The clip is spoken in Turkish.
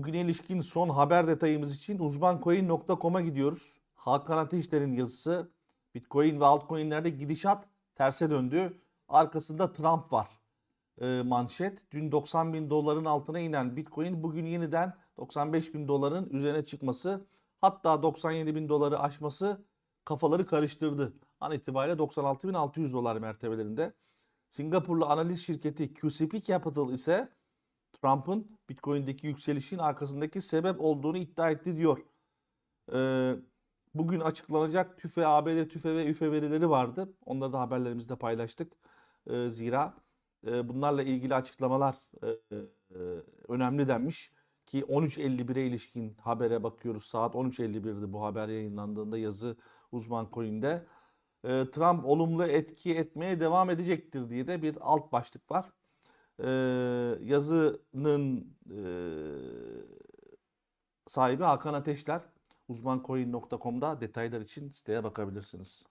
Bugüne ilişkin son haber detayımız için uzmancoin.com'a gidiyoruz. Hakan Ateşler'in yazısı Bitcoin ve altcoin'lerde gidişat terse döndü. Arkasında Trump var e, manşet. Dün 90 bin doların altına inen Bitcoin bugün yeniden 95 bin doların üzerine çıkması hatta 97 bin doları aşması kafaları karıştırdı. An itibariyle 96.600 dolar mertebelerinde. Singapurlu analiz şirketi QCP Capital ise Trump'ın Bitcoin'deki yükselişin arkasındaki sebep olduğunu iddia etti diyor. Ee, bugün açıklanacak TÜFE, ABD TÜFE ve üfe verileri vardı. Onları da haberlerimizde paylaştık. Ee, zira e, bunlarla ilgili açıklamalar e, e, önemli denmiş. Ki 13.51'e ilişkin habere bakıyoruz. Saat 13.51'di bu haber yayınlandığında yazı uzman coin'de. Ee, Trump olumlu etki etmeye devam edecektir diye de bir alt başlık var. Ee, yazının e, sahibi Hakan Ateşler. Uzmancoin.com'da detaylar için siteye bakabilirsiniz.